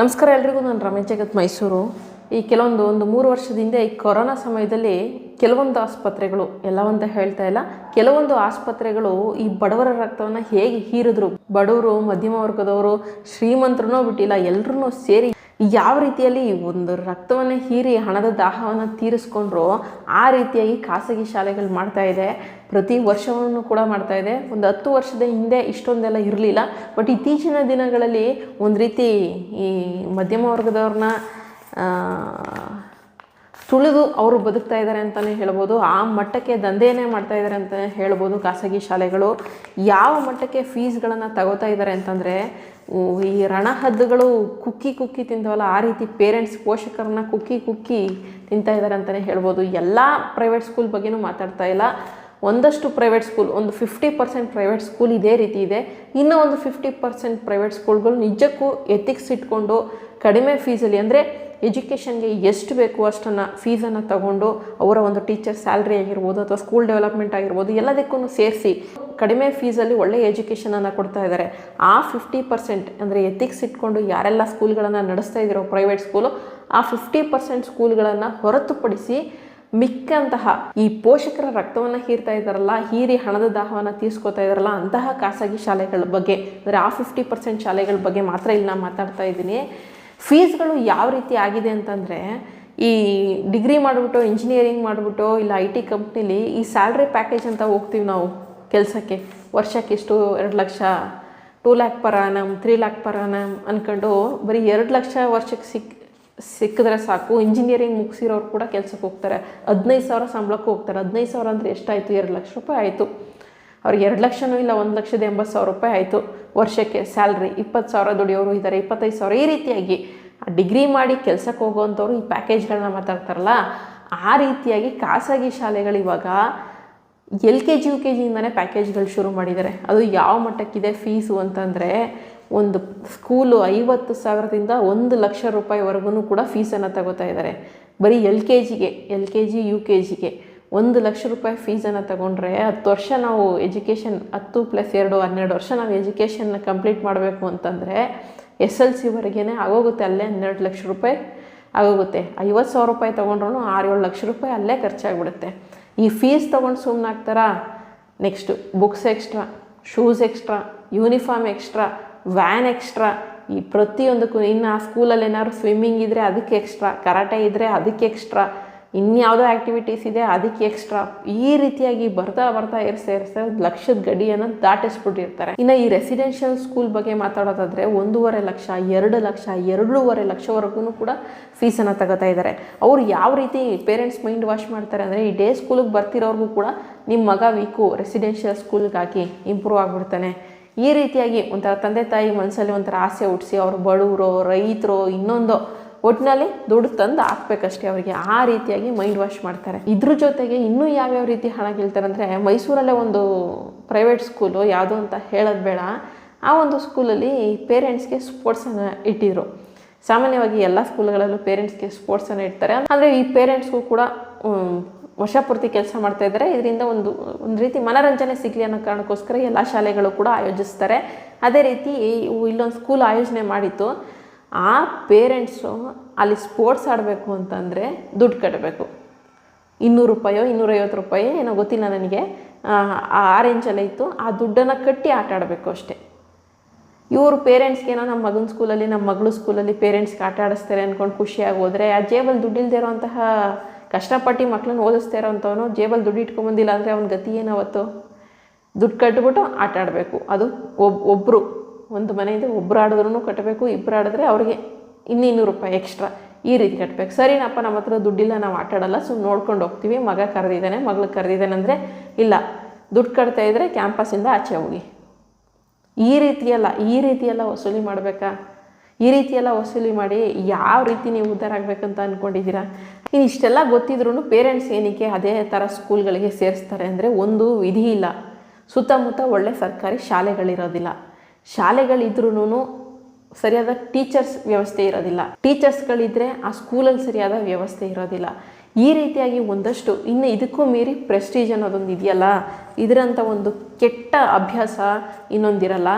ನಮಸ್ಕಾರ ಎಲ್ರಿಗೂ, ನಾನು ರಮೇಶ್ ಜಗತ್ ಮೈಸೂರು. ಈ ಕೆಲವೊಂದು ಒಂದು ಮೂರು ವರ್ಷದ ಹಿಂದೆ ಈ ಕೊರೋನಾ ಸಮಯದಲ್ಲಿ ಕೆಲವೊಂದು ಆಸ್ಪತ್ರೆಗಳು ಎಲ್ಲವಂತ ಹೇಳ್ತಾ ಇಲ್ಲ, ಕೆಲವೊಂದು ಆಸ್ಪತ್ರೆಗಳು ಈ ಬಡವರ ರಕ್ತವನ್ನು ಹೇಗೆ ಹೀರಿದ್ರು? ಬಡವರು, ಮಧ್ಯಮ ವರ್ಗದವರು, ಶ್ರೀಮಂತರನ್ನೂ ಬಿಟ್ಟಿಲ್ಲ ಎಲ್ಲರೂ ಸೇರಿ ಯಾವ ರೀತಿಯಲ್ಲಿ ಒಂದು ರಕ್ತವನ್ನು ಹೀರಿ ಹಣದ ದಾಹವನ್ನು ತೀರಿಸ್ಕೊಂಡ್ರು ಆ ರೀತಿಯಾಗಿ ಖಾಸಗಿ ಶಾಲೆಗಳು ಮಾಡ್ತಾ ಇದೆ. ಪ್ರತಿ ವರ್ಷವನ್ನು ಕೂಡ ಮಾಡ್ತಾ ಇದೆ. ಒಂದು ಹತ್ತು ವರ್ಷದ ಹಿಂದೆ ಇಷ್ಟೊಂದೆಲ್ಲ ಇರಲಿಲ್ಲ. ಬಟ್ ಇತ್ತೀಚಿನ ದಿನಗಳಲ್ಲಿ ಒಂದು ರೀತಿ ಈ ಮಧ್ಯಮ ವರ್ಗದವ್ರನ್ನ ತುಳಿದು ಅವರು ಬದುಕ್ತಾ ಇದ್ದಾರೆ ಅಂತಲೇ ಹೇಳ್ಬೋದು. ಆ ಮಟ್ಟಕ್ಕೆ ದಂಧೆಯೇ ಮಾಡ್ತಾ ಇದ್ದಾರೆ ಅಂತಲೇ ಹೇಳ್ಬೋದು ಖಾಸಗಿ ಶಾಲೆಗಳು. ಯಾವ ಮಟ್ಟಕ್ಕೆ ಫೀಸ್ಗಳನ್ನು ತಗೋತಾ ಇದ್ದಾರೆ ಅಂತಂದರೆ ಈ ರಣಹದ್ದುಗಳು ಕುಕ್ಕಿ ಕುಕ್ಕಿ ತಿಂತವಲ್ಲ ಆ ರೀತಿ ಪೇರೆಂಟ್ಸ್ ಪೋಷಕರನ್ನ ಕುಕ್ಕಿ ಕುಕ್ಕಿ ತಿಂತಾ ಇದ್ದಾರೆ ಅಂತಲೇ ಹೇಳ್ಬೋದು. ಎಲ್ಲ ಪ್ರೈವೇಟ್ ಸ್ಕೂಲ್ ಬಗ್ಗೆನೂ ಮಾತಾಡ್ತಾ ಇಲ್ಲ. ಒಂದಷ್ಟು ಪ್ರೈವೇಟ್ ಸ್ಕೂಲ್ ಒಂದು ಫಿಫ್ಟಿ ಪರ್ಸೆಂಟ್ ಪ್ರೈವೇಟ್ ಸ್ಕೂಲ್ ಇದೇ ರೀತಿ ಇದೆ. ಇನ್ನೂ ಒಂದು ಫಿಫ್ಟಿ ಪರ್ಸೆಂಟ್ ಪ್ರೈವೇಟ್ ಸ್ಕೂಲ್ಗಳು ನಿಜಕ್ಕೂ ಎಥಿಕ್ಸ್ ಇಟ್ಕೊಂಡು ಕಡಿಮೆ ಫೀಸಲ್ಲಿ ಅಂದರೆ ಎಜುಕೇಷನ್ಗೆ ಎಷ್ಟು ಬೇಕು ಅಷ್ಟನ್ನು ಫೀಸನ್ನು ತಗೊಂಡು ಅವರ ಒಂದು ಟೀಚರ್ ಸ್ಯಾಲ್ರಿ ಆಗಿರ್ಬೋದು ಅಥವಾ ಸ್ಕೂಲ್ ಡೆವಲಪ್ಮೆಂಟ್ ಆಗಿರ್ಬೋದು ಎಲ್ಲದಕ್ಕೂ ಸೇರಿಸಿ ಕಡಿಮೆ ಫೀಸಲ್ಲಿ ಒಳ್ಳೆಯ ಎಜುಕೇಷನನ್ನು ಕೊಡ್ತಾ ಇದ್ದಾರೆ. ಆ ಫಿಫ್ಟಿ ಪರ್ಸೆಂಟ್ ಅಂದರೆ ಎಥಿಕ್ಸ್ ಇಟ್ಕೊಂಡು ಯಾರೆಲ್ಲ ಸ್ಕೂಲ್ಗಳನ್ನು ನಡೆಸ್ತಾ ಇದ್ದೀರೋ ಪ್ರೈವೇಟ್ ಸ್ಕೂಲು ಆ ಫಿಫ್ಟಿ ಪರ್ಸೆಂಟ್ ಸ್ಕೂಲ್ಗಳನ್ನು ಹೊರತುಪಡಿಸಿ ಮಿಕ್ಕಂತಹ ಈ ಪೋಷಕರ ರಕ್ತವನ್ನು ಹೀರ್ತಾ ಇದ್ದಾರಲ್ಲ, ಹೀರಿ ಹಣದ ದಾಹವನ್ನು ತೀರಿಸ್ಕೊತಾ ಇದ್ದಾರಲ್ಲ, ಅಂತಹ ಖಾಸಗಿ ಶಾಲೆಗಳ ಬಗ್ಗೆ, ಅಂದರೆ ಆ ಫಿಫ್ಟಿ ಪರ್ಸೆಂಟ್ ಶಾಲೆಗಳ ಬಗ್ಗೆ ಮಾತ್ರ ಇಲ್ಲಿ ನಾನು ಮಾತಾಡ್ತಾ ಇದ್ದೀನಿ. ಫೀಸ್ಗಳು ಯಾವ ರೀತಿ ಆಗಿದೆ ಅಂತಂದರೆ, ಈ ಡಿಗ್ರಿ ಮಾಡಿಬಿಟ್ಟು ಇಂಜಿನಿಯರಿಂಗ್ ಮಾಡಿಬಿಟ್ಟು, ಇಲ್ಲ ಐ ಟಿ ಕಂಪ್ನಿಲಿ ಈ ಸ್ಯಾಲ್ರಿ ಪ್ಯಾಕೇಜ್ ಅಂತ ಹೋಗ್ತೀವಿ ನಾವು ಕೆಲಸಕ್ಕೆ. ವರ್ಷಕ್ಕೆ ಎಷ್ಟು ಎರಡು ಲಕ್ಷ, ಟೂ ಲ್ಯಾಕ್ ಪರ ನಮ್ಮ ತ್ರೀ ಲ್ಯಾಕ್ ಪರ ನಮ್ಮ ಅಂದ್ಕೊಂಡು ಬರೀ ಎರಡು ಲಕ್ಷ ವರ್ಷಕ್ಕೆ ಸಿಕ್, ಸಿಕ್ಕಿದ್ರೆ ಸಾಕು. ಇಂಜಿನಿಯರಿಂಗ್ ಮುಗಿಸಿರೋರು ಕೂಡ ಕೆಲಸಕ್ಕೆ ಹೋಗ್ತಾರೆ. ಹದಿನೈದು ಸಾವಿರ ಸಂಬಳಕ್ಕೆ ಹೋಗ್ತಾರೆ. ಹದಿನೈದು ಸಾವಿರ ಅಂದರೆ ಎಷ್ಟಾಯಿತು? ಎರಡು ಲಕ್ಷ ರೂಪಾಯಿ ಆಯಿತು. ಅವ್ರಿಗೆ ಎರಡು ಲಕ್ಷನೂ ಇಲ್ಲ, ಒಂದು ಲಕ್ಷದ ಎಂಬತ್ತು ಸಾವಿರ ರೂಪಾಯಿ ಆಯಿತು. ವರ್ಷಕ್ಕೆ ಸ್ಯಾಲ್ರಿ ಇಪ್ಪತ್ತು ಸಾವಿರ ದುಡಿಯೋರು ಇದ್ದಾರೆ. ಇಪ್ಪತ್ತೈದು ಸಾವಿರ ಈ ರೀತಿಯಾಗಿ ಡಿಗ್ರಿ ಮಾಡಿ ಕೆಲಸಕ್ಕೆ ಹೋಗೋವಂಥವ್ರು ಈ ಪ್ಯಾಕೇಜ್ಗಳನ್ನ ಮಾತಾಡ್ತಾರಲ್ಲ, ಆ ರೀತಿಯಾಗಿ ಖಾಸಗಿ ಶಾಲೆಗಳು ಇವಾಗ L K G, U K ಜಿಯಿಂದನೇ ಪ್ಯಾಕೇಜ್ಗಳು ಶುರು ಮಾಡಿದ್ದಾರೆ. ಅದು ಯಾವ ಮಟ್ಟಕ್ಕಿದೆ? ಫೀಸು ಅಂತಂದರೆ ಒಂದು ಸ್ಕೂಲು ಐವತ್ತು ಸಾವಿರದಿಂದ ಒಂದು ಲಕ್ಷ ರೂಪಾಯಿವರೆಗೂ ಕೂಡ ಫೀಸನ್ನು ತಗೋತಾ ಇದ್ದಾರೆ. ಬರೀ ಎಲ್ ಕೆ ಜಿಗೆ, L K G, U K ಜಿಗೆ. ಒಂದು ಲಕ್ಷ ರೂಪಾಯಿ ಫೀಸನ್ನು ತಗೊಂಡ್ರೆ ಹತ್ತು ವರ್ಷ ನಾವು ಎಜುಕೇಷನ್ ಹತ್ತು ಪ್ಲಸ್ ಎರಡು, ಹನ್ನೆರಡು ವರ್ಷ ನಾವು ಎಜುಕೇಷನ್ನ ಕಂಪ್ಲೀಟ್ ಮಾಡಬೇಕು ಅಂತಂದರೆ ಎಸ್ ಎಲ್ ಸಿವರೆಗೇ ಆಗೋಗುತ್ತೆ, ಅಲ್ಲೇ ಹನ್ನೆರಡು ಲಕ್ಷ ರೂಪಾಯಿ ಆಗೋಗುತ್ತೆ. ಐವತ್ತು ಸಾವಿರ ರೂಪಾಯಿ ತೊಗೊಂಡ್ರೂ ಆರು ಏಳು ಲಕ್ಷ ರೂಪಾಯಿ ಅಲ್ಲೇ ಖರ್ಚಾಗ್ಬಿಡುತ್ತೆ. ಈ ಫೀಸ್ ತೊಗೊಂಡು ಸುಮ್ಮನೆ ಆಗ್ತಾರಾ? Next books extra shoes extra uniform extra van extra ಈ ಪ್ರತಿಯೊಂದಕ್ಕೂ ಇನ್ನು ಆ ಸ್ಕೂಲಲ್ಲಿ ಏನಾದ್ರು ಸ್ವಿಮ್ಮಿಂಗ್ ಇದ್ದರೆ ಅದಕ್ಕೆ ಎಕ್ಸ್ಟ್ರಾ ಕರಾಟೆ ಇದ್ದರೆ ಅದಕ್ಕೆ ಎಕ್ಸ್ಟ್ರಾ ಇನ್ಯಾವುದೋ ಆ್ಯಕ್ಟಿವಿಟೀಸ್ ಇದೆ, ಅದಕ್ಕೆ ಎಕ್ಸ್ಟ್ರಾ ಈ ರೀತಿಯಾಗಿ ಬರ್ತಾ ಬರ್ತಾ ಏರ್ಸ್ತಾ ಏರ್ಸ್ತಾ ಲಕ್ಷದ ಗಡಿಯನ್ನು ದಾಟಿಸ್ಬಿಟ್ಟಿರ್ತಾರೆ. ಇನ್ನು ಈ ರೆಸಿಡೆನ್ಷಿಯಲ್ ಸ್ಕೂಲ್ ಬಗ್ಗೆ ಮಾತಾಡೋದಾದರೆ ಒಂದೂವರೆ ಲಕ್ಷ, ಎರಡು ಲಕ್ಷ, ಎರಡೂವರೆ ಲಕ್ಷವರೆಗೂ ಕೂಡ ಫೀಸನ್ನು ತಗೋತಾ ಇದ್ದಾರೆ ಅವ್ರು ಯಾವ ರೀತಿ ಪೇರೆಂಟ್ಸ್ ಮೈಂಡ್ ವಾಶ್ ಮಾಡ್ತಾರೆ ಅಂದರೆ ಈ ಡೇ ಸ್ಕೂಲಿಗೆ ಬರ್ತಿರೋರ್ಗೂ ಕೂಡ ನಿಮ್ಮ ಮಗ ವೀಕು ರೆಸಿಡೆನ್ಷಿಯಲ್ ಸ್ಕೂಲ್ಗೆ ಹಾಕಿ ಇಂಪ್ರೂವ್ ಆಗಿಬಿಡ್ತಾನೆ. ಈ ರೀತಿಯಾಗಿ ಒಂಥರ ತಂದೆ ತಾಯಿ ಮನಸ್ಸಲ್ಲಿ ಒಂಥರ ಆಸೆ ಹುಟ್ಟಿಸಿ ಅವರು ಬಡವರು, ರೈತರು ಇನ್ನೊಂದು ಒಟ್ಟಿನಲ್ಲಿ ದುಡ್ಡು ತಂದು ಹಾಕ್ಬೇಕಷ್ಟೇ ಅವರಿಗೆ ಆ ರೀತಿಯಾಗಿ ಮೈಂಡ್ ವಾಶ್ ಮಾಡ್ತಾರೆ. ಇದ್ರ ಜೊತೆಗೆ ಇನ್ನೂ ಯಾವ್ಯಾವ ರೀತಿ ಹಣ ಕೇಳ್ತಾರೆ ಅಂದರೆ ಮೈಸೂರಲ್ಲೇ ಒಂದು ಪ್ರೈವೇಟ್ ಸ್ಕೂಲು ಯಾವುದು ಅಂತ ಹೇಳೋದು ಬೇಡ. ಆ ಒಂದು ಸ್ಕೂಲಲ್ಲಿ ಪೇರೆಂಟ್ಸ್ಗೆ ಸ್ಪೋರ್ಟ್ಸನ್ನು ಇಟ್ಟಿದ್ರು. ಸಾಮಾನ್ಯವಾಗಿ ಎಲ್ಲ ಸ್ಕೂಲ್ಗಳಲ್ಲೂ ಪೇರೆಂಟ್ಸ್ಗೆ ಸ್ಪೋರ್ಟ್ಸನ್ನು ಇಡ್ತಾರೆ. ಅಂದರೆ ಈ ಪೇರೆಂಟ್ಸ್ಗೂ ಕೂಡ ವರ್ಷಪೂರ್ತಿ ವರ್ಷ ಪೂರ್ತಿ ಕೆಲಸ ಮಾಡ್ತಾ ಇದ್ದಾರೆ. ಇದರಿಂದ ಒಂದು ಒಂದು ರೀತಿ ಮನರಂಜನೆ ಸಿಗಲಿ ಅನ್ನೋ ಕಾರಣಕ್ಕೋಸ್ಕರ ಎಲ್ಲ ಶಾಲೆಗಳು ಕೂಡ ಆಯೋಜಿಸ್ತಾರೆ. ಅದೇ ರೀತಿ ಇಲ್ಲೊಂದು ಸ್ಕೂಲ್ ಆಯೋಜನೆ ಮಾಡಿತ್ತು. ಆ ಪೇರೆಂಟ್ಸು ಅಲ್ಲಿ ಸ್ಪೋರ್ಟ್ಸ್ ಆಡಬೇಕು ಅಂತಂದರೆ ದುಡ್ಡು ಕಟ್ಟಬೇಕು ಇನ್ನೂರು ರೂಪಾಯೋ, ಇನ್ನೂರೈವತ್ತು ರೂಪಾಯಿ ಏನೋ ಗೊತ್ತಿಲ್ಲ ನನಗೆ. ಆ ರೇಂಜಲ್ಲೇ ಇತ್ತು. ಆ ದುಡ್ಡನ್ನು ಕಟ್ಟಿ ಆಟ ಆಡಬೇಕು ಅಷ್ಟೇ. ಇವರು ಪೇರೆಂಟ್ಸ್ಗೇನೋ ನಮ್ಮ ಮಗನ ಸ್ಕೂಲಲ್ಲಿ ನಮ್ಮ ಮಗಳು ಸ್ಕೂಲಲ್ಲಿ ಪೇರೆಂಟ್ಸ್ಗೆ ಆಟ ಆಡಿಸ್ತಾರೆ ಅಂದ್ಕೊಂಡು ಖುಷಿಯಾಗಿ ಹೋದರೆ ಆ ಜೇಬಲ್ಲಿ ದುಡ್ಡಿಲ್ದೇ ಇರೋಂತಹ ಕಷ್ಟಪಟ್ಟು ಮಕ್ಕಳನ್ನ ಓದಿಸ್ತಾ ಇರೋವಂಥವನು ಜೇಬಲ್ಲಿ ದುಡ್ಡು ಇಟ್ಕೊಂಬಂದಿಲ್ಲ ಅಂದರೆ ಅವ್ನ ಗತಿ ಏನವತ್ತು ದುಡ್ಡು ಕಟ್ಟಿಬಿಟ್ಟು ಆಟ ಆಡಬೇಕು. ಅದು ಒಬ್ ಒಬ್ಬರು ಒಂದು ಮನೆಯಿಂದ ಒಬ್ಬರು ಆಡಿದ್ರೂ ಕಟ್ಟಬೇಕು ಇಬ್ಬರು ಆಡಿದ್ರೆ ಅವ್ರಿಗೆ ಇನ್ನೂರು ರೂಪಾಯಿ ಎಕ್ಸ್ಟ್ರಾ ಈ ರೀತಿ ಕಟ್ಟಬೇಕು ಸರಿನಪ್ಪ, ನಮ್ಮ ಹತ್ರ ದುಡ್ಡಿಲ್ಲ, ನಾವು ಆಟಾಡಲ್ಲ ಸುಮ್ಮನೆ ನೋಡ್ಕೊಂಡು ಹೋಗ್ತೀವಿ. ಮಗ ಕರೆದಿದ್ದಾನೆ, ಮಗಳು ಕರೆದಿದ್ದಾನೆ ಅಂದರೆ ಇಲ್ಲ. ದುಡ್ಡು ಕಟ್ತಾ ಇದ್ದರೆ ಕ್ಯಾಂಪಸ್ಸಿಂದ ಆಚೆ ಹೋಗಿ. ಈ ರೀತಿಯೆಲ್ಲ ಈ ರೀತಿಯೆಲ್ಲ ವಸೂಲಿ ಮಾಡಬೇಕಾ? ಈ ರೀತಿಯೆಲ್ಲ ವಸೂಲಿ ಮಾಡಿ ಯಾವ ರೀತಿ ನೀವು ಉದ್ಧಾರ ಆಗಬೇಕಂತ ಅಂದ್ಕೊಂಡಿದ್ದೀರಾ ಇನ್ನು ಇಷ್ಟೆಲ್ಲ ಗೊತ್ತಿದ್ರೂ ಪೇರೆಂಟ್ಸ್ ಏನಕ್ಕೆ ಅದೇ ಥರ ಸ್ಕೂಲ್ಗಳಿಗೆ ಸೇರಿಸ್ತಾರೆ ಅಂದರೆ ಒಂದು ವಿಧಿ ಇಲ್ಲ. ಸುತ್ತಮುತ್ತ ಒಳ್ಳೆ ಸರ್ಕಾರಿ ಶಾಲೆಗಳಿರೋದಿಲ್ಲ. ಶಾಲೆಗಳಿದ್ರೂ ಸರಿಯಾದ ಟೀಚರ್ಸ್ ವ್ಯವಸ್ಥೆ ಇರೋದಿಲ್ಲ. ಟೀಚರ್ಸ್ಗಳಿದ್ದರೆ ಆ ಸ್ಕೂಲಲ್ಲಿ ಸರಿಯಾದ ವ್ಯವಸ್ಥೆ ಇರೋದಿಲ್ಲ. ಈ ರೀತಿಯಾಗಿ ಒಂದಷ್ಟು ಇನ್ನು ಇದಕ್ಕೂ ಮೀರಿ ಪ್ರೆಸ್ಟೀಜ್ ಅನ್ನೋದೊಂದು ಇದೆಯಲ್ಲ? ಇದರಂಥ ಒಂದು ಕೆಟ್ಟ ಅಭ್ಯಾಸ ಇನ್ನೊಂದಿರಲ್ಲ.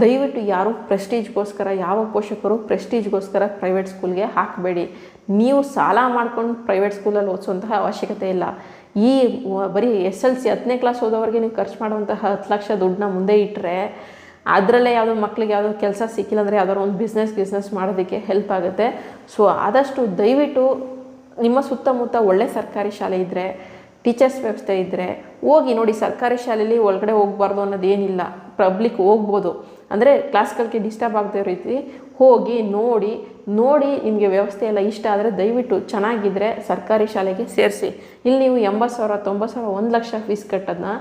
ದಯವಿಟ್ಟು ಯಾರು ಪ್ರೆಸ್ಟೀಜ್ಗೋಸ್ಕರ, ಯಾವ ಪೋಷಕರು ಪ್ರೆಸ್ಟೀಜ್ಗೋಸ್ಕರ ಪ್ರೈವೇಟ್ ಸ್ಕೂಲ್ಗೆ ಹಾಕಬೇಡಿ. ನೀವು ಸಾಲ ಮಾಡ್ಕೊಂಡು ಪ್ರೈವೇಟ್ ಸ್ಕೂಲಲ್ಲಿ ಓದಿಸುವಂತಹ ಅವಶ್ಯಕತೆ ಇಲ್ಲ. ಈ ಬರೀ ಎಸ್ ಎಲ್ ಸಿ ಹತ್ತನೇ ಕ್ಲಾಸ್ ಓದೋವರೆಗೆ ನೀವು ಖರ್ಚು ಮಾಡುವಂತಹ ಹತ್ತು ಲಕ್ಷ ದುಡ್ಡನ್ನ ಮುಂದೆ ಇಟ್ಟರೆ ಅದರಲ್ಲೇ ಯಾವುದೋ ಮಕ್ಳಿಗೆ ಯಾವುದೋ ಕೆಲಸ ಸಿಕ್ಕಿಲ್ಲ ಅಂದರೆ ಯಾವ್ದಾದ್ರು ಒಂದು ಬಿಸ್ನೆಸ್ ಬಿಸ್ನೆಸ್ ಮಾಡೋದಕ್ಕೆ ಹೆಲ್ಪ್ ಆಗುತ್ತೆ. ಸೊ ಆದಷ್ಟು ದಯವಿಟ್ಟು ನಿಮ್ಮ ಸುತ್ತಮುತ್ತ ಒಳ್ಳೆ ಸರ್ಕಾರಿ ಶಾಲೆ ಇದ್ದರೆ ಟೀಚರ್ಸ್ ವ್ಯವಸ್ಥೆ ಇದ್ದರೆ ಹೋಗಿ ನೋಡಿ ಸರ್ಕಾರಿ ಶಾಲೆಯಲ್ಲಿ ಒಳಗಡೆ ಹೋಗ್ಬಾರ್ದು ಅನ್ನೋದೇನಿಲ್ಲ ಪಬ್ಲಿಕ್ ಹೋಗ್ಬೋದು. ಅಂದರೆ ಕ್ಲಾಸ್ಗಳಿಗೆ ಡಿಸ್ಟರ್ಬ್ ಆಗದೆ ರೀತಿ ಹೋಗಿ ನೋಡಿ ನೋಡಿ ನಿಮಗೆ ವ್ಯವಸ್ಥೆ ಎಲ್ಲ ಇಷ್ಟ ಆದರೆ ದಯವಿಟ್ಟು ಚೆನ್ನಾಗಿದ್ದರೆ ಸರ್ಕಾರಿ ಶಾಲೆಗೆ ಸೇರಿಸಿ. ಇಲ್ಲಿ ನೀವು ಎಂಬತ್ತು ಸಾವಿರ, ತೊಂಬತ್ತು ಸಾವಿರ, ಒಂದು ಲಕ್ಷ ಫೀಸ್ ಕಟ್ಟೋದನ್ನ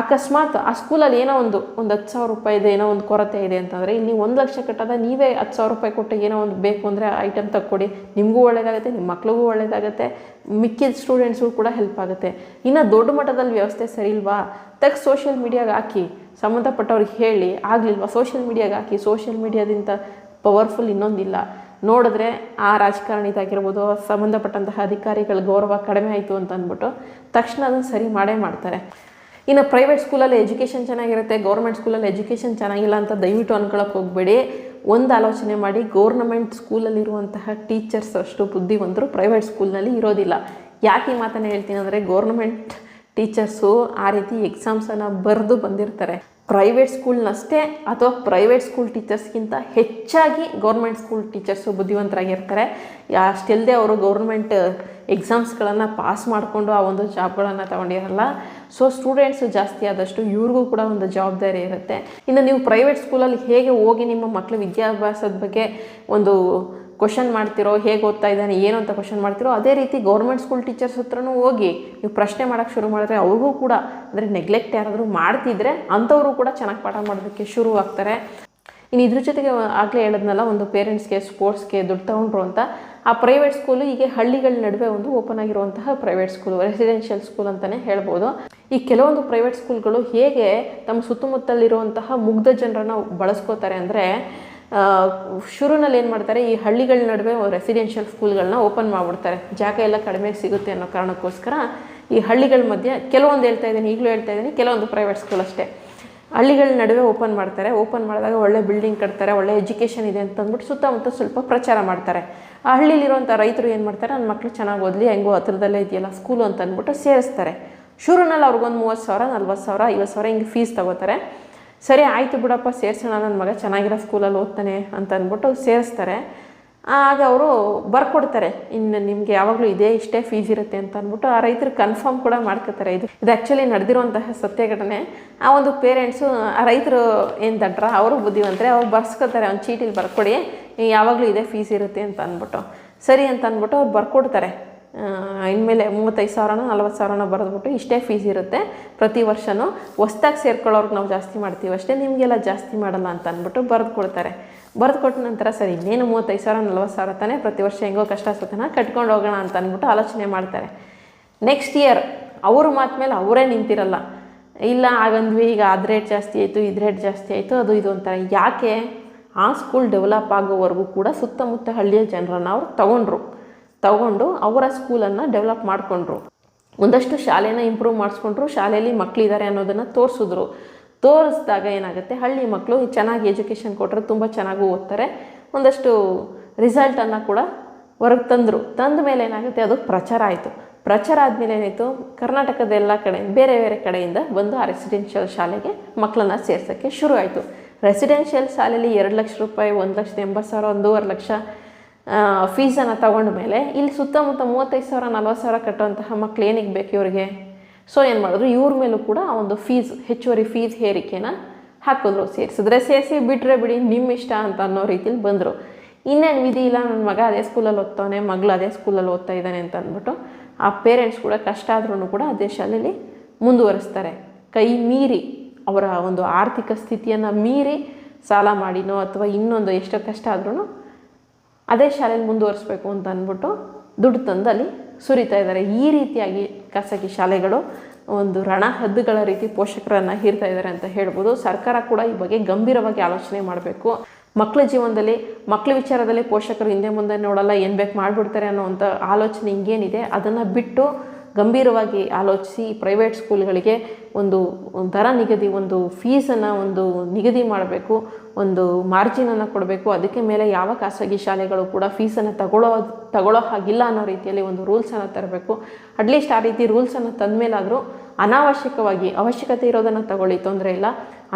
ಅಕಸ್ಮಾತ್ ಆ ಸ್ಕೂಲಲ್ಲಿ ಏನೋ ಒಂದು ಒಂದು ಹತ್ತು ಸಾವಿರ ರೂಪಾಯಿ ಇದೆ, ಏನೋ ಒಂದು ಕೊರತೆ ಇದೆ ಅಂತಂದರೆ, ಇಲ್ಲಿ ಒಂದು ಲಕ್ಷ ಕಟ್ಟದ ನೀವೇ ಹತ್ತು ಸಾವಿರ ರೂಪಾಯಿ ಕೊಟ್ಟು ಏನೋ ಒಂದು ಬೇಕು ಅಂದರೆ ಐಟಮ್ ತಕ್ಕೊಡಿ. ನಿಮಗೂ ಒಳ್ಳೆಯದಾಗುತ್ತೆ ನಿಮ್ಮ ಮಕ್ಳಿಗೂ ಒಳ್ಳೆಯದಾಗುತ್ತೆ ಮಿಕ್ಕಿದ ಸ್ಟೂಡೆಂಟ್ಸ್ಗೂ ಕೂಡ ಹೆಲ್ಪ್ ಆಗುತ್ತೆ. ಇನ್ನು ದೊಡ್ಡ ಮಟ್ಟದಲ್ಲಿ ವ್ಯವಸ್ಥೆ ಸರಿ ಇಲ್ವಾ? ತಗ್ ಸೋಷಿಯಲ್ ಮೀಡಿಯಾಗೆ ಹಾಕಿ, ಸಂಬಂಧಪಟ್ಟವ್ರಿಗೆ ಹೇಳಿ, ಆಗಲಿಲ್ವಾ ಸೋಷಿಯಲ್ ಮೀಡಿಯಾಗೆ ಹಾಕಿ? ಸೋಷಿಯಲ್ ಮೀಡಿಯಾದಿಂದ ಪವರ್ಫುಲ್ ಇನ್ನೊಂದಿಲ್ಲ. ನೋಡಿದ್ರೆ ಆ ರಾಜಕಾರಣಿದಾಗಿರ್ಬೋದು ಸಂಬಂಧಪಟ್ಟಂತಹ ಅಧಿಕಾರಿಗಳ ಗೌರವ ಕಡಿಮೆ ಆಯಿತು ಅಂತ ಅಂದ್ಬಿಟ್ಟು ತಕ್ಷಣ ಅದನ್ನು ಸರಿ ಮಾಡೇ ಮಾಡ್ತಾರೆ. ಇನ್ನು ಪ್ರೈವೇಟ್ ಸ್ಕೂಲಲ್ಲಿ ಎಜುಕೇಷನ್ ಚೆನ್ನಾಗಿರುತ್ತೆ ಗೌರ್ಮೆಂಟ್ ಸ್ಕೂಲಲ್ಲಿ ಎಜುಕೇಷನ್ ಚೆನ್ನಾಗಿಲ್ಲ ಅಂತ ದಯವಿಟ್ಟು ಅನ್ಕೊಳಕ್ಕೆ ಹೋಗಬೇಡಿ. ಒಂದು ಆಲೋಚನೆ ಮಾಡಿ ಗೌರ್ನಮೆಂಟ್ ಸ್ಕೂಲಲ್ಲಿರುವಂತಹ ಟೀಚರ್ಸ್ ಅಷ್ಟು ಬುದ್ಧಿವಂತರು ಪ್ರೈವೇಟ್ ಸ್ಕೂಲ್ನಲ್ಲಿ ಇರೋದಿಲ್ಲ. ಯಾಕೆ ಈ ಮಾತನ್ನು ಹೇಳ್ತೀನಿ ಅಂದರೆ ಗೌರ್ಮೆಂಟ್ ಟೀಚರ್ಸು ಆ ರೀತಿ ಎಕ್ಸಾಮ್ಸನ್ನು ಬರೆದು ಬಂದಿರ್ತಾರೆ. ಪ್ರೈವೇಟ್ ಸ್ಕೂಲ್ನಷ್ಟೇ ಅಥವಾ ಪ್ರೈವೇಟ್ ಸ್ಕೂಲ್ ಟೀಚರ್ಸ್ಗಿಂತ ಹೆಚ್ಚಾಗಿ ಗೌರ್ಮೆಂಟ್ ಸ್ಕೂಲ್ ಟೀಚರ್ಸು ಬುದ್ಧಿವಂತರಾಗಿರ್ತಾರೆ. ಅಷ್ಟೆಲ್ಲದೆ ಅವರು ಗೌರ್ಮೆಂಟ್ ಎಕ್ಸಾಮ್ಸ್ಗಳನ್ನು ಪಾಸ್ ಮಾಡಿಕೊಂಡು ಆ ಒಂದು ಜಾಬ್ಗಳನ್ನು ತಗೊಂಡಿರಲ್ಲ. ಸೊ ಸ್ಟೂಡೆಂಟ್ಸ್ ಜಾಸ್ತಿ ಆದಷ್ಟು ಇವ್ರಿಗೂ ಕೂಡ ಒಂದು ಜವಾಬ್ದಾರಿ ಇರುತ್ತೆ. ಇನ್ನು ನೀವು ಪ್ರೈವೇಟ್ ಸ್ಕೂಲಲ್ಲಿ ಹೇಗೆ ಹೋಗಿ ನಿಮ್ಮ ಮಕ್ಕಳ ವಿದ್ಯಾಭ್ಯಾಸದ ಬಗ್ಗೆ ಒಂದು ಕ್ವಶನ್ ಮಾಡ್ತಿರೋ, ಹೇಗೆ ಓದ್ತಾ ಇದ್ದಾನೆ, ಏನು ಅಂತ ಕ್ವಶನ್ ಮಾಡ್ತಿರೋ, ಅದೇ ರೀತಿ ಗೌರ್ಮೆಂಟ್ ಸ್ಕೂಲ್ ಟೀಚರ್ಸ್ ಹತ್ರನೂ ಹೋಗಿ ನೀವು ಪ್ರಶ್ನೆ ಮಾಡೋಕ್ಕೆ ಶುರು ಮಾಡಿದ್ರೆ ಅವ್ರಿಗೂ ಕೂಡ, ಅಂದರೆ ನೆಗ್ಲೆಕ್ಟ್ ಯಾರಾದರೂ ಮಾಡ್ತಿದ್ರೆ ಅಂಥವರು ಕೂಡ ಚೆನ್ನಾಗಿ ಪಾಠ ಮಾಡೋದಕ್ಕೆ ಶುರು ಆಗ್ತಾರೆ ಇನ್ನು ಇದ್ರ ಜೊತೆಗೆ ಆಗಲೇ ಹೇಳಿದ್ನಲ್ಲ, ಒಂದು ಪೇರೆಂಟ್ಸ್ಗೆ ಸ್ಪೋರ್ಟ್ಸ್ಗೆ ದುಡ್ಡು ತೊಗೊಂಡ್ರು ಅಂತ. ಆ ಪ್ರೈವೇಟ್ ಸ್ಕೂಲು ಈಗ ಹಳ್ಳಿಗಳ ನಡುವೆ ಒಂದು ಓಪನ್ ಆಗಿರುವಂತಹ ಪ್ರೈವೇಟ್ ಸ್ಕೂಲು ರೆಸಿಡೆನ್ಷಿಯಲ್ ಸ್ಕೂಲ್ ಅಂತಲೇ ಹೇಳ್ಬೋದು. ಈ ಕೆಲವೊಂದು ಪ್ರೈವೇಟ್ ಸ್ಕೂಲ್ಗಳು ಹೇಗೆ ತಮ್ಮ ಸುತ್ತಮುತ್ತಲಿರುವಂತಹ ಮುಗ್ಧ ಜನರನ್ನು ಬಳಸ್ಕೋತಾರೆ ಅಂದರೆ ಶುರುನಲ್ಲಿ ಏನು ಮಾಡ್ತಾರೆ, ಈ ಹಳ್ಳಿಗಳ ನಡುವೆ ರೆಸಿಡೆನ್ಷಿಯಲ್ ಸ್ಕೂಲ್ಗಳನ್ನ ಓಪನ್ ಮಾಡಿಬಿಡ್ತಾರೆ. ಜಾಗ ಎಲ್ಲ ಕಡಿಮೆ ಸಿಗುತ್ತೆ ಅನ್ನೋ ಕಾರಣಕ್ಕೋಸ್ಕರ ಈ ಹಳ್ಳಿಗಳ ಮಧ್ಯೆ ಕೆಲವೊಂದು ಹೇಳ್ತಾ ಇದ್ದೀನಿ, ಈಗಲೂ ಹೇಳ್ತಾ ಇದ್ದೀನಿ, ಕೆಲವೊಂದು ಪ್ರೈವೇಟ್ ಸ್ಕೂಲ್ ಅಷ್ಟೇ. ಹಳ್ಳಿಗಳ ನಡುವೆ ಓಪನ್ ಮಾಡ್ತಾರೆ. ಓಪನ್ ಮಾಡಿದಾಗ ಒಳ್ಳೆ ಬಿಲ್ಡಿಂಗ್ ಕಟ್ತಾರೆ, ಒಳ್ಳೆ ಎಜುಕೇಷನ್ ಇದೆ ಅಂತ ಅಂದ್ಬಿಟ್ಟು ಸುತ್ತಮುತ್ತ ಸ್ವಲ್ಪ ಪ್ರಚಾರ ಮಾಡ್ತಾರೆ. ಆ ಹಳ್ಳಿಲಿರುವಂಥ ರೈತರು ಏನು ಮಾಡ್ತಾರೆ? ನನ್ನ ಮಕ್ಕಳು ಚೆನ್ನಾಗಿ ಓದಲಿ, ಹೆಂಗೋ ಹತ್ರದಲ್ಲೇ ಇದೆಯಲ್ಲ ಸ್ಕೂಲು ಅಂತ ಅಂದ್ಬಿಟ್ಟು ಸೇರಿಸ್ತಾರೆ. ಶುರುನಲ್ಲಿ ಅವ್ರಿಗೊಂದು ಮೂವತ್ತು ಸಾವಿರ, ನಲ್ವತ್ತು ಸಾವಿರ, ಐವತ್ತು ಸಾವಿರ ಹಿಂಗೆ ಫೀಸ್ ತಗೋತಾರೆ. ಸರಿ, ಆಯಿತು ಬಿಡಪ್ಪ, ಸೇರಿಸೋಣ ನನ್ನ ಮಗ ಚೆನ್ನಾಗಿರೋ ಸ್ಕೂಲಲ್ಲಿ ಓದ್ತಾನೆ ಅಂತ ಅಂದ್ಬಿಟ್ಟು ಸೇರಿಸ್ತಾರೆ. ಆಗ ಅವರು ಬರ್ಕೊಡ್ತಾರೆ. ಇನ್ನು ನಿಮಗೆ ಯಾವಾಗಲೂ ಇದೇ ಇಷ್ಟೇ ಫೀಸ್ ಇರುತ್ತೆ ಅಂತ ಅಂದ್ಬಿಟ್ಟು ಆ ರೈತರು ಕನ್ಫರ್ಮ್ ಕೂಡ ಮಾಡ್ಕೋತಾರೆ. ಇದು ಇದು ಆ್ಯಕ್ಚುಲಿ ನಡೆದಿರುವಂತಹ ಸತ್ಯ ಘಟನೆ ಆ ಒಂದು ಪೇರೆಂಟ್ಸು ಆ ರೈತರು ಏನು ದಡ್ರ? ಅವರು ಬುದ್ಧಿವಂತರೆ. ಅವ್ರು ಬರ್ಸ್ಕೊತಾರೆ ಒಂದು ಚೀಟಿಲಿ ಬರ್ಕೊಡಿ. ಯಾವಾಗಲೂ ಇದೇ ಫೀಸ್ ಇರುತ್ತೆ ಅಂತ ಅಂದ್ಬಿಟ್ಟು. ಸರಿ ಅಂತ ಅಂದ್ಬಿಟ್ಟು ಅವ್ರು ಬರ್ಕೊಡ್ತಾರೆ. ಇನ್ಮೇಲೆ ಮೂವತ್ತೈದು ಸಾವಿರನೋ ನಲ್ವತ್ತು ಸಾವಿರನೋ ಬರೆದ್ಬಿಟ್ಟು ಇಷ್ಟೇ ಫೀಸ್ ಇರುತ್ತೆ. ಪ್ರತಿ ವರ್ಷವೂ ಹೊಸ್ದಾಗಿ ಸೇರ್ಕೊಳ್ಳೋರ್ಗೆ ನಾವು ಜಾಸ್ತಿ ಮಾಡ್ತೀವಿ ಅಷ್ಟೇ, ನಿಮಗೆಲ್ಲ ಜಾಸ್ತಿ ಮಾಡಲ್ಲ ಅಂತ ಅಂದ್ಬಿಟ್ಟು ಬರೆದು ಕೊಡ್ತಾರೆ ಬರೆದು ಕೊಟ್ಟ ನಂತರ ಸರಿ, ಇನ್ನೇನು ಮೂವತ್ತೈದು ಸಾವಿರ, ನಲ್ವತ್ತು ಸಾವಿರ ತಾನೇ ಪ್ರತಿ ವರ್ಷ ಹೆಂಗೋ ಕಷ್ಟ ಸುಖನ ಕಟ್ಕೊಂಡು ಹೋಗೋಣ ಅಂತ ಅಂದ್ಬಿಟ್ಟು ಆಲೋಚನೆ ಮಾಡ್ತಾರೆ. ನೆಕ್ಸ್ಟ್ ಇಯರ್ ಅವರು ಮಾತು ಮೇಲೆ ಅವರೇ ನಿಂತಿರಲ್ಲ. ಇಲ್ಲ, ಹಾಗಂದ್ವಿ, ಈಗ ಅದು ರೇಟ್ ಜಾಸ್ತಿ ಆಯಿತು, ಇದು ರೇಟ್ ಜಾಸ್ತಿ ಆಯಿತು, ಅದು ಇದು ಅಂತಾರೆ. ಯಾಕೆ? ಆ ಸ್ಕೂಲ್ ಡೆವಲಪ್ ಆಗೋವರೆಗೂ ಕೂಡ ಸುತ್ತಮುತ್ತ ಹಳ್ಳಿಯ ಜನರನ್ನು ಅವ್ರು ತಗೊಂಡ್ರು. ತಗೊಂಡು ಅವರ ಸ್ಕೂಲನ್ನು ಡೆವಲಪ್ ಮಾಡಿಕೊಂಡ್ರು. ಒಂದಷ್ಟು ಶಾಲೆನ ಇಂಪ್ರೂವ್ ಮಾಡಿಸ್ಕೊಂಡ್ರು, ಶಾಲೆಯಲ್ಲಿ ಮಕ್ಕಳಿದ್ದಾರೆ ಅನ್ನೋದನ್ನು ತೋರಿಸಿದ್ರು. ತೋರಿಸಿದಾಗ ಏನಾಗುತ್ತೆ, ಹಳ್ಳಿ ಮಕ್ಕಳು ಚೆನ್ನಾಗಿ ಎಜುಕೇಷನ್ ಕೊಟ್ಟರೆ ತುಂಬ ಚೆನ್ನಾಗಿ ಓದ್ತಾರೆ. ಒಂದಷ್ಟು ರಿಸಲ್ಟನ್ನು ಕೂಡ ಹೊರಗೆ ತಂದರು. ತಂದ ಮೇಲೆ ಏನಾಗುತ್ತೆ, ಅದು ಪ್ರಚಾರ ಆಯಿತು. ಪ್ರಚಾರ ಆದಮೇಲೆ ಏನಾಯಿತು, ಕರ್ನಾಟಕದ ಎಲ್ಲ ಕಡೆ, ಬೇರೆ ಬೇರೆ ಕಡೆಯಿಂದ ಬಂದು ಆ ರೆಸಿಡೆನ್ಷಿಯಲ್ ಶಾಲೆಗೆ ಮಕ್ಕಳನ್ನ ಸೇರ್ಸೋಕ್ಕೆ ಶುರು ಆಯಿತು. ರೆಸಿಡೆನ್ಷಿಯಲ್ ಶಾಲೆಯಲ್ಲಿ ಎರಡು ಲಕ್ಷ ರೂಪಾಯಿ, ಒಂದು ಲಕ್ಷದ ಎಂಬತ್ತು ಸಾವಿರ, ಒಂದೂವರೆ ಲಕ್ಷ ಫೀಸನ್ನು ತಗೊಂಡ ಮೇಲೆ ಇಲ್ಲಿ ಸುತ್ತಮುತ್ತ ಮೂವತ್ತೈದು ಸಾವಿರ, ನಲ್ವತ್ತು ಸಾವಿರ ಕಟ್ಟುವಂತಹ ಮಕ್ಳು ಏನಿಗೆ ಬೇಕು ಇವರಿಗೆ. ಸೊ ಏನು ಮಾಡಿದ್ರು? ಇವ್ರ ಮೇಲೂ ಕೂಡ ಒಂದು ಫೀಸ್ ಹೆಚ್ಚುವರಿ ಫೀಸ್ ಹೇರಿಕೆನ ಹಾಕಿದ್ರು, ಸೇರಿಸಿದ್ರೆ ಸೇರಿಸಿ ಬಿಟ್ಟರೆ ಬಿಡಿ ನಿಮ್ಮ ಇಷ್ಟ ಅಂತ ಅನ್ನೋ ರೀತಿಲಿ ಬಂದರು. ಇನ್ನೇನು ವಿಧಿ ಇಲ್ಲ ನನ್ನ ಮಗ ಅದೇ ಸ್ಕೂಲಲ್ಲಿ ಓದ್ತಾನೆ ಮಗಳು ಅದೇ ಸ್ಕೂಲಲ್ಲಿ ಓದ್ತಾ ಇದ್ದಾನೆ ಅಂತ ಅಂದ್ಬಿಟ್ಟು ಆ ಪೇರೆಂಟ್ಸ್ ಕೂಡ ಕಷ್ಟ ಆದ್ರೂ ಕೂಡ ಅದೇ ಶಾಲೆಯಲ್ಲಿ ಮುಂದುವರಿಸ್ತಾರೆ. ಕೈ ಮೀರಿ, ಅವರ ಒಂದು ಆರ್ಥಿಕ ಸ್ಥಿತಿಯನ್ನು ಮೀರಿ ಸಾಲ ಮಾಡಿನೋ ಅಥವಾ ಇನ್ನೊಂದು ಎಷ್ಟೋ ಕಷ್ಟ ಆದ್ರೂ ಅದೇ ಶಾಲೆಯಲ್ಲಿ ಮುಂದುವರಿಸ್ಬೇಕು ಅಂತ ಅಂದ್ಬಿಟ್ಟು ದುಡ್ಡು ತಂದು ಅಲ್ಲಿ ಸುರಿತಾ ಇದ್ದಾರೆ. ಈ ರೀತಿಯಾಗಿ ಖಾಸಗಿ ಶಾಲೆಗಳು ಒಂದು ರಣ ಹದ್ದುಗಳ ರೀತಿ ಪೋಷಕರನ್ನು ಹೀರ್ತಾ ಇದ್ದಾರೆ ಅಂತ ಹೇಳ್ಬೋದು. ಸರ್ಕಾರ ಕೂಡ ಈ ಬಗ್ಗೆ ಗಂಭೀರವಾಗಿ ಆಲೋಚನೆ ಮಾಡಬೇಕು. ಮಕ್ಕಳ ಜೀವನದಲ್ಲಿ ಮಕ್ಕಳ ವಿಚಾರದಲ್ಲಿ ಪೋಷಕರು ಹಿಂದೆ ಮುಂದೆ ನೋಡಲ್ಲ, ಏನು ಬೇಕು ಮಾಡಿಬಿಡ್ತಾರೆ ಅನ್ನೋವಂಥ ಆಲೋಚನೆ ಹಿಂಗೇನಿದೆ. ಅದನ್ನು ಬಿಟ್ಟು ಗಂಭೀರವಾಗಿ ಆಲೋಚಿಸಿ ಪ್ರೈವೇಟ್ ಸ್ಕೂಲ್ಗಳಿಗೆ ಒಂದು ದರ ನಿಗದಿ, ಒಂದು ಫೀಸನ್ನು ಒಂದು ನಿಗದಿ ಮಾಡಬೇಕು, ಒಂದು ಮಾರ್ಜಿನನ್ನು ಕೊಡಬೇಕು. ಅದಕ್ಕೆ ಮೇಲೆ ಯಾವ ಖಾಸಗಿ ಶಾಲೆಗಳು ಕೂಡ ಫೀಸನ್ನು ತಗೊಳ್ಳೋ ತಗೊಳ್ಳೋ ಹಾಗಿಲ್ಲ ಅನ್ನೋ ರೀತಿಯಲ್ಲಿ ಒಂದು ರೂಲ್ಸನ್ನು ತರಬೇಕು. ಅಟ್ಲೀಸ್ಟ್ ಆ ರೀತಿ ರೂಲ್ಸನ್ನು ತಂದಮೇಲಾದರೂ ಅನಾವಶ್ಯಕವಾಗಿ ಅವಶ್ಯಕತೆ ಇರೋದನ್ನು ತಗೊಳ್ಳಿ, ತೊಂದರೆ ಇಲ್ಲ.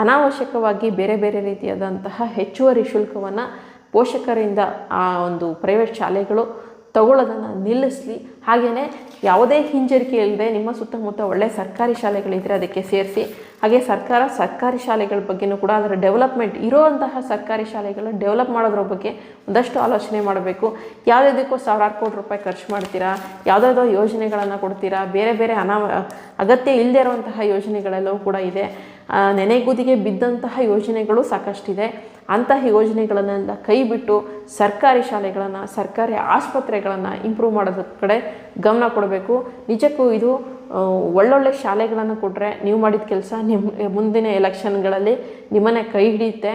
ಅನಾವಶ್ಯಕವಾಗಿ ಬೇರೆ ಬೇರೆ ರೀತಿಯಾದಂತಹ ಹೆಚ್ಚುವರಿ ಶುಲ್ಕವನ್ನು ಪೋಷಕರಿಂದ ಆ ಒಂದು ಪ್ರೈವೇಟ್ ಶಾಲೆಗಳು ತಗೊಳ್ಳೋದನ್ನು ನಿಲ್ಲಿಸಲಿ. ಹಾಗೆಯೇ ಯಾವುದೇ ಹಿಂಜರಿಕೆ ಇಲ್ಲದೆ ನಿಮ್ಮ ಸುತ್ತಮುತ್ತ ಒಳ್ಳೆಯ ಸರ್ಕಾರಿ ಶಾಲೆಗಳಿದ್ದರೆ ಅದಕ್ಕೆ ಸೇರಿಸಿ, ಹಾಗೆ ಸರ್ಕಾರ ಸರ್ಕಾರಿ ಶಾಲೆಗಳ ಬಗ್ಗೆನೂ ಕೂಡ ಅದರ ಡೆವಲಪ್ಮೆಂಟ್ ಇರೋವಂತಹ ಸರ್ಕಾರಿ ಶಾಲೆಗಳು ಡೆವಲಪ್ ಮಾಡೋದ್ರ ಬಗ್ಗೆ ಒಂದಷ್ಟು ಆಲೋಚನೆ ಮಾಡಬೇಕು. ಯಾವುದ್ಯಾವುದಕ್ಕೂ ಸಾವಿರಾರು ಕೋಟಿ ರೂಪಾಯಿ ಖರ್ಚು ಮಾಡ್ತೀರಾ? ಯಾವುದಾದ್ರೂ ಯೋಜನೆಗಳನ್ನು ಕೊಡ್ತೀರಾ? ಬೇರೆ ಬೇರೆ ಅನಾ ಅಗತ್ಯ ಇಲ್ಲದೆ ಇರುವಂತಹ ಯೋಜನೆಗಳೆಲ್ಲವೂ ಕೂಡ ಇದೆ. ನೆನೆಗುದಿಗೆ ಬಿದ್ದಂತಹ ಯೋಜನೆಗಳು ಸಾಕಷ್ಟಿದೆ. ಅಂತಹ ಯೋಜನೆಗಳನ್ನೆಲ್ಲ ಕೈಬಿಟ್ಟು ಸರ್ಕಾರಿ ಶಾಲೆಗಳನ್ನು, ಸರ್ಕಾರಿ ಆಸ್ಪತ್ರೆಗಳನ್ನು ಇಂಪ್ರೂವ್ ಮಾಡೋದ ಕಡೆ ಗಮನ ಕೊಡಬೇಕು. ನಿಜಕ್ಕೂ ಇದು ಒಳ್ಳೊಳ್ಳೆ ಶಾಲೆಗಳನ್ನು ಕೊಟ್ಟರೆ ನೀವು ಮಾಡಿದ ಕೆಲಸ ನಿಮ್ಮ ಮುಂದಿನ ಎಲೆಕ್ಷನ್ಗಳಲ್ಲಿ ನಿಮ್ಮನ್ನೇ ಕೈ ಹಿಡಿಯುತ್ತೆ.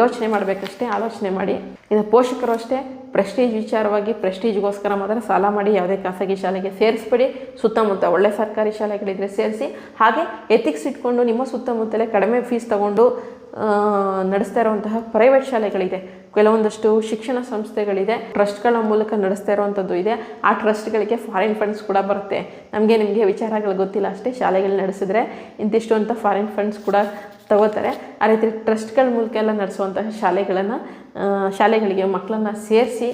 ಯೋಚನೆ ಮಾಡಬೇಕಷ್ಟೇ, ಆಲೋಚನೆ ಮಾಡಿ. ಇನ್ನು ಪೋಷಕರು ಅಷ್ಟೇ ಪ್ರೆಸ್ಟೀಜ್ ವಿಚಾರವಾಗಿ ಪ್ರೆಸ್ಟೀಜ್ಗೋಸ್ಕರ ಮಾತ್ರ ಸಾಲ ಮಾಡಿ, ಯಾವುದೇ ಖಾಸಗಿ ಶಾಲೆಗೆ ಸೇರಿಸ್ಬೇಡಿ, ಸುತ್ತಮುತ್ತ ಒಳ್ಳೆ ಸರ್ಕಾರಿ ಶಾಲೆಗಳಿದ್ರೆ ಸೇರಿಸಿ. ಹಾಗೆ ಎಥಿಕ್ಸ್ ಇಟ್ಕೊಂಡು ನಿಮ್ಮ ಸುತ್ತಮುತ್ತಲೇ ಕಡಿಮೆ ಫೀಸ್ ತಗೊಂಡು ನಡೆಸ್ತಾ ಇರುವಂತಹ ಪ್ರೈವೇಟ್ ಶಾಲೆಗಳಿದೆ. ಕೆಲವೊಂದಷ್ಟು ಶಿಕ್ಷಣ ಸಂಸ್ಥೆಗಳಿದೆ. ಟ್ರಸ್ಟ್ಗಳ ಮೂಲಕ ನಡೆಸ್ತಾ ಇರುವಂಥದ್ದು ಇದೆ. ಆ ಟ್ರಸ್ಟ್ಗಳಿಗೆ ಫಾರಿನ್ ಫಂಡ್ಸ್ ಕೂಡ ಬರುತ್ತೆ. ನಮಗೆ ನಿಮಗೆ ವಿಚಾರಗಳು ಗೊತ್ತಿಲ್ಲ ಅಷ್ಟೇ, ಶಾಲೆಗಳು ನಡೆಸಿದ್ರೆ ಇಂತಿಷ್ಟು ಅಂತ ಫಾರಿನ್ ಫಂಡ್ಸ್ ಕೂಡ ತಗೋತಾರೆ. ಆ ರೀತಿ ಟ್ರಸ್ಟ್ಗಳ ಮೂಲಕ ಎಲ್ಲ ನಡೆಸುವಂತಹ ಶಾಲೆಗಳನ್ನು ಶಾಲೆಗಳಿಗೆ ಮಕ್ಕಳನ್ನು ಸೇರಿಸಿ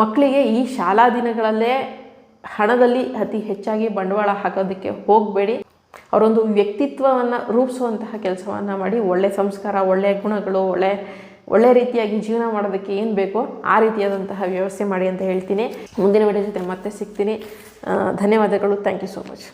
ಮಕ್ಕಳಿಗೆ ಈ ಶಾಲಾ ದಿನಗಳಲ್ಲೇ ಹಣದಲ್ಲಿ ಅತಿ ಹೆಚ್ಚಾಗಿ ಬಂಡವಾಳ ಹಾಕೋದಕ್ಕೆ ಹೋಗಬೇಡಿ. ಅವರೊಂದು ವ್ಯಕ್ತಿತ್ವವನ್ನು ರೂಪಿಸುವಂತಹ ಕೆಲಸವನ್ನು ಮಾಡಿ ಒಳ್ಳೆಯ ಸಂಸ್ಕಾರ ಒಳ್ಳೆಯ ಗುಣಗಳು, ಒಳ್ಳೆ ಒಳ್ಳೆ ರೀತಿಯಾಗಿ ಜೀವನ ಮಾಡೋದಕ್ಕೆ ಏನು ಬೇಕೋ ಆ ರೀತಿಯಾದಂತಹ ವ್ಯವಸ್ಥೆ ಮಾಡಿ ಅಂತ ಹೇಳ್ತೀನಿ. ಮುಂದಿನ ವಿಡಿಯೋ ಜೊತೆ ಮತ್ತೆ ಸಿಗ್ತೀನಿ. ಧನ್ಯವಾದಗಳು. Thank you so much